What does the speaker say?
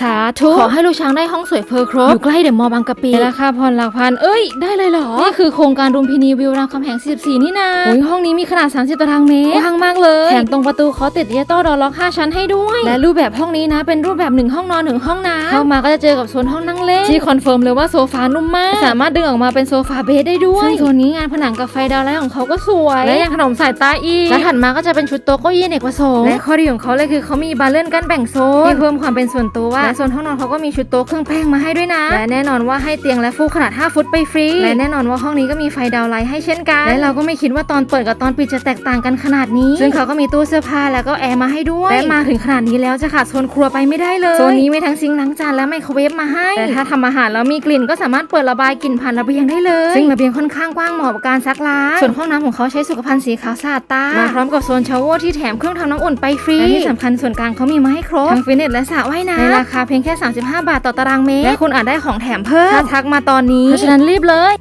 สาธุขอให้ลูกช้างได้ห้องสวยเพอร์ครบอยู่ใกล้เดอะมอลล์บางกะปิราคาผ่อนหลักพัน เอ้ย ได้เลยเหรอ นี่คือโครงการรุมพินีวิวรามคำแหง 44 นี่นาอุ้ยห้องนี้มีขนาด 30 ตารางเมตรกว้างมากเลยแถมตรงประตูเขาติดดิจิตอลดอร์ล็อก 5 ชั้นให้ด้วย และรูปแบบห้องนี้นะ เป็นรูปแบบหนึ่งห้องนอนหนึ่งห้องน้ำเข้ามาก็จะเจอกับโซนห้องนั่งเล่นที่คอนเฟิร์มเลยว่าโซฟานุ่มมาก สามารถดึงออกมาเป็นโซฟาเบดได้ด้วยซึ่งโซนนี้งานผนังกับไฟดาวไลท์ของเขาก็สวยและยังขนมสายตาอีกและถัดมาก็จะเป็นชุดโต๊ะเก้าอี้เอกประสงค์และข้อดีของเขาเลยคือเขามีบาร์เลื่อนกั้นแบ่งโซนที่เพิ่มความเป็นส่วนตัวและโซนห้องนอนเขาก็มีชุดโต๊ะเครื่องแป้งมาให้ด้วยนะ และแน่นอนว่าให้เตียงและฟูกขนาด 5 ฟุตไปฟรี และแน่นอนว่าห้องนี้ก็มีไฟดาวไลท์ให้เช่นกัน และเราก็ไม่คิดว่าตอนเปิดกับตอนปิดจะแตกต่างกันขนาดนี้ ซึ่งเขาก็มีตู้เสื้อผ้าแล้วก็แอร์มาให้ด้วย และมาถึงขนาดนี้แล้วจะขาดโซนครัวไปไม่ได้เลย โซนนี้มีทั้งซิงค์ล้างจานและไมโครเวฟมาให้ แต่ถ้าทำอาหารแล้วมีกลิ่นก็สามารถเปิดระบายกลิ่นผ่านระเบียงได้เลย ซึ่งระเบียงค่อนข้างกว้างเหมาะกับการซักล้าง ส่วนห้องน้ำของเขาใช้สุขภัณฑ์สีขาวสะอาดตา มาพร้อมกับโซนชาวเวอร์ที่แถมเครื่องทำน้ำอุ่นไปฟรีและที่สำคัญส่วนกลางเขามีมาให้ครบทั้งฟิตเนสและสระว่ายน้ำในราคาเพียงแค่ 35 บาทต่อตารางเมตรและคุณอาจได้ของแถมเพิ่มถ้าทักมาตอนนี้เพราะฉะนั้นรีบเลย